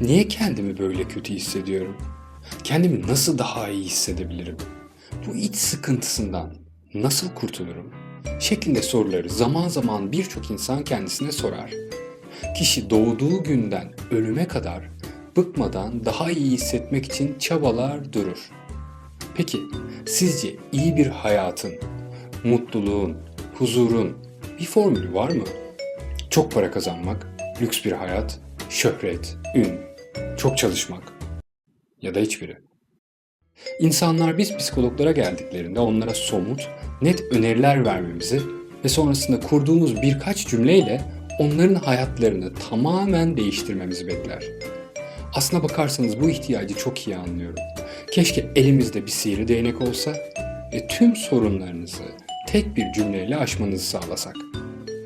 Niye kendimi böyle kötü hissediyorum? Kendimi nasıl daha iyi hissedebilirim? Bu iç sıkıntısından nasıl kurtulurum? Şeklinde soruları zaman zaman birçok insan kendisine sorar. Kişi doğduğu günden ölüme kadar bıkmadan daha iyi hissetmek için çabalar durur. Peki sizce iyi bir hayatın, mutluluğun, huzurun bir formülü var mı? Çok para kazanmak, lüks bir hayat, şöhret, ün, çok çalışmak ya da hiçbiri. İnsanlar biz psikologlara geldiklerinde onlara somut, net öneriler vermemizi ve sonrasında kurduğumuz birkaç cümleyle onların hayatlarını tamamen değiştirmemizi bekler. Aslına bakarsanız bu ihtiyacı çok iyi anlıyorum. Keşke elimizde bir sihirli değnek olsa ve tüm sorunlarınızı tek bir cümleyle aşmanızı sağlasak.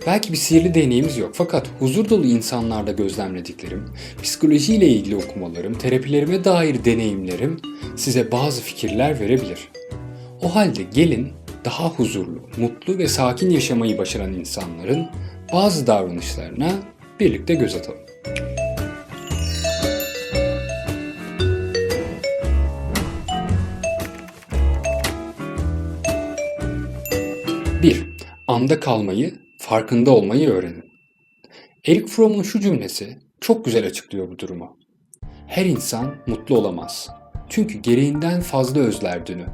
Belki bir sihirli deneyimiz yok fakat huzur dolu insanlarda gözlemlediklerim, psikolojiyle ilgili okumalarım, terapilerime dair deneyimlerim size bazı fikirler verebilir. O halde gelin daha huzurlu, mutlu ve sakin yaşamayı başaran insanların bazı davranışlarına birlikte göz atalım. 1. Anda kalmayı, farkında olmayı öğrenin. Eric Fromm'un şu cümlesi çok güzel açıklıyor bu durumu. Her insan mutlu olamaz. Çünkü gereğinden fazla özler dünü.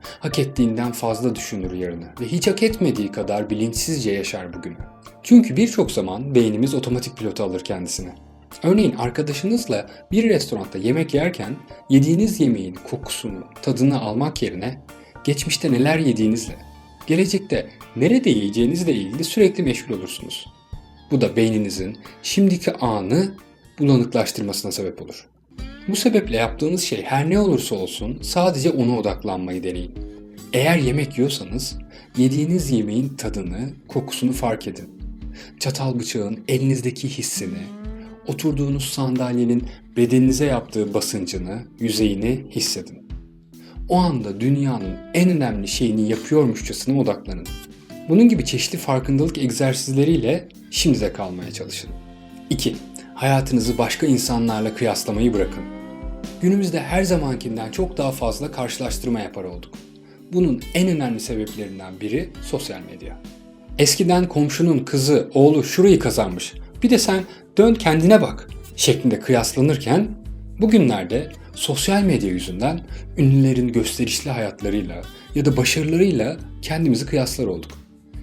Hak ettiğinden fazla düşünür yarını ve hiç hak etmediği kadar bilinçsizce yaşar bugünü. Çünkü birçok zaman beynimiz otomatik pilota alır kendisini. Örneğin arkadaşınızla bir restoranda yemek yerken yediğiniz yemeğin kokusunu, tadını almak yerine geçmişte neler yediğinizle, gelecekte nerede yiyeceğinizle ilgili sürekli meşgul olursunuz. Bu da beyninizin şimdiki anı bulanıklaştırmasına sebep olur. Bu sebeple yaptığınız şey her ne olursa olsun sadece ona odaklanmayı deneyin. Eğer yemek yiyorsanız yediğiniz yemeğin tadını, kokusunu fark edin. Çatal bıçağın elinizdeki hissini, oturduğunuz sandalyenin bedeninize yaptığı basıncını, yüzeyini hissedin. O anda dünyanın en önemli şeyini yapıyormuşçasına odaklanın. Bunun gibi çeşitli farkındalık egzersizleriyle şimdi de kalmaya çalışın. 2. Hayatınızı başka insanlarla kıyaslamayı bırakın. Günümüzde her zamankinden çok daha fazla karşılaştırma yapar olduk. Bunun en önemli sebeplerinden biri sosyal medya. Eskiden komşunun kızı, oğlu şurayı kazanmış. Bir de sen dön kendine bak şeklinde kıyaslanırken bugünlerde sosyal medya yüzünden ünlülerin gösterişli hayatlarıyla ya da başarılarıyla kendimizi kıyaslar olduk.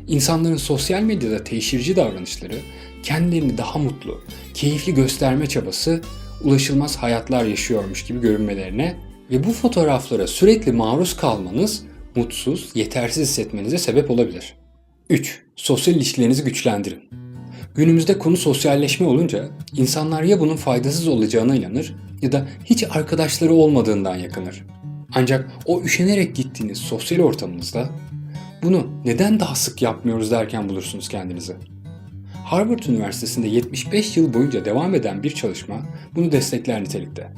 İnsanların sosyal medyada teşhirci davranışları, kendilerini daha mutlu, keyifli gösterme çabası, ulaşılmaz hayatlar yaşıyormuş gibi görünmelerine ve bu fotoğraflara sürekli maruz kalmanız mutsuz, yetersiz hissetmenize sebep olabilir. 3. Sosyal ilişkilerinizi güçlendirin. Günümüzde konu sosyalleşme olunca insanlar ya bunun faydasız olacağına inanır ya da hiç arkadaşları olmadığından yakınır. Ancak o üşenerek gittiğiniz sosyal ortamınızda bunu neden daha sık yapmıyoruz derken bulursunuz kendinizi. Harvard Üniversitesi'nde 75 yıl boyunca devam eden bir çalışma bunu destekler nitelikte.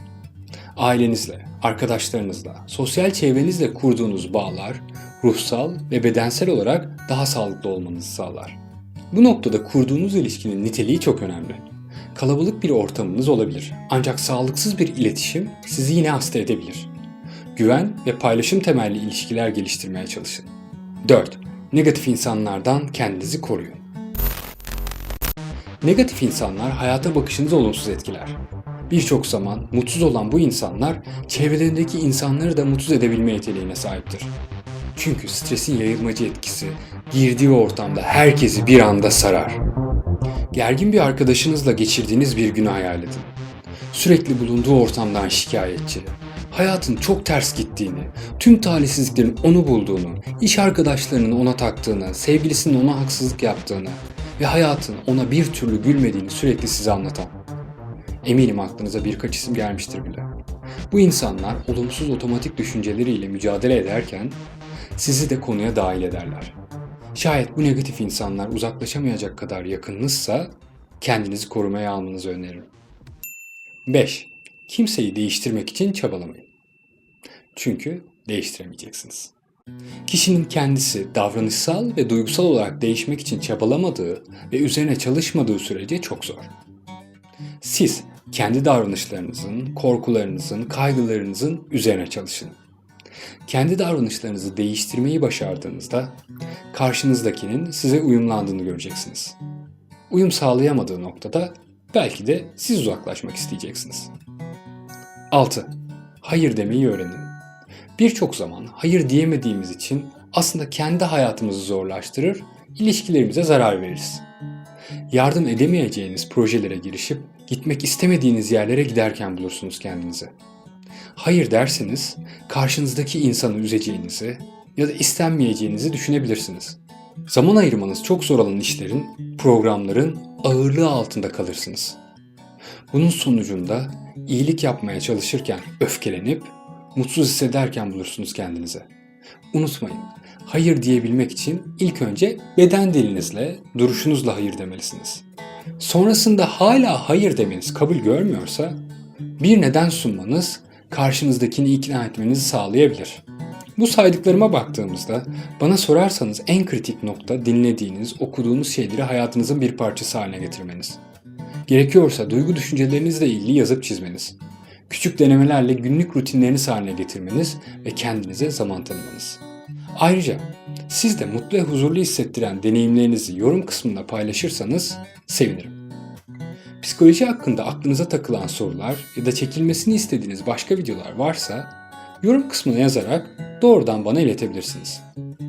Ailenizle, arkadaşlarınızla, sosyal çevrenizle kurduğunuz bağlar ruhsal ve bedensel olarak daha sağlıklı olmanızı sağlar. Bu noktada kurduğunuz ilişkinin niteliği çok önemli. Kalabalık bir ortamınız olabilir. Ancak sağlıksız bir iletişim sizi yine hasta edebilir. Güven ve paylaşım temelli ilişkiler geliştirmeye çalışın. 4. Negatif insanlardan kendinizi koruyun. Negatif insanlar hayata bakışınızı olumsuz etkiler. Birçok zaman mutsuz olan bu insanlar çevrelerindeki insanları da mutsuz edebilme yeteneğine sahiptir. Çünkü stresin yayılmacı etkisi girdiği ortamda herkesi bir anda sarar. Gergin bir arkadaşınızla geçirdiğiniz bir günü hayal edin. Sürekli bulunduğu ortamdan şikayetçi, hayatın çok ters gittiğini, tüm talihsizliklerin onu bulduğunu, iş arkadaşlarının ona taktığını, sevgilisinin ona haksızlık yaptığını ve hayatın ona bir türlü gülmediğini sürekli size anlatan. Eminim aklınıza birkaç isim gelmiştir bile. Bu insanlar olumsuz otomatik düşünceleriyle mücadele ederken sizi de konuya dahil ederler. Şayet bu negatif insanlar uzaklaşamayacak kadar yakınınızsa kendinizi korumaya almanızı öneririm. 5. Kimseyi değiştirmek için çabalamayın. Çünkü değiştiremeyeceksiniz. Kişinin kendisi davranışsal ve duygusal olarak değişmek için çabalamadığı ve üzerine çalışmadığı sürece çok zor. Siz Kendi davranışlarınızın, korkularınızın, kaygılarınızın üzerine çalışın. Kendi davranışlarınızı değiştirmeyi başardığınızda karşınızdakinin size uyumlandığını göreceksiniz. Uyum sağlayamadığı noktada belki de siz uzaklaşmak isteyeceksiniz. 6. Hayır demeyi öğrenin. Birçok zaman hayır diyemediğimiz için aslında kendi hayatımızı zorlaştırır, ilişkilerimize zarar veririz. Yardım edemeyeceğiniz projelere girişip gitmek istemediğiniz yerlere giderken bulursunuz kendinizi. Hayır derseniz karşınızdaki insanı üzeceğinizi ya da istenmeyeceğinizi düşünebilirsiniz. Zaman ayırmanız çok zor olan işlerin, programların ağırlığı altında kalırsınız. Bunun sonucunda iyilik yapmaya çalışırken öfkelenip mutsuz hissederken bulursunuz kendinize. Unutmayın, hayır diyebilmek için ilk önce beden dilinizle, duruşunuzla hayır demelisiniz. Sonrasında hala hayır demeniz kabul görmüyorsa bir neden sunmanız karşınızdakini ikna etmenizi sağlayabilir. Bu saydıklarıma baktığımızda bana sorarsanız en kritik nokta dinlediğiniz, okuduğunuz şeyleri hayatınızın bir parçası haline getirmeniz. Gerekiyorsa duygu düşüncelerinizle ilgili yazıp çizmeniz. Küçük denemelerle günlük rutinleriniz haline getirmeniz ve kendinize zaman tanımanız. Ayrıca siz de mutlu ve huzurlu hissettiren deneyimlerinizi yorum kısmında paylaşırsanız sevinirim. Psikoloji hakkında aklınıza takılan sorular ya da çekilmesini istediğiniz başka videolar varsa yorum kısmına yazarak doğrudan bana iletebilirsiniz.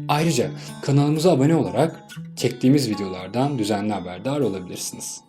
Ayrıca kanalımıza abone olarak çektiğimiz videolardan düzenli haberdar olabilirsiniz.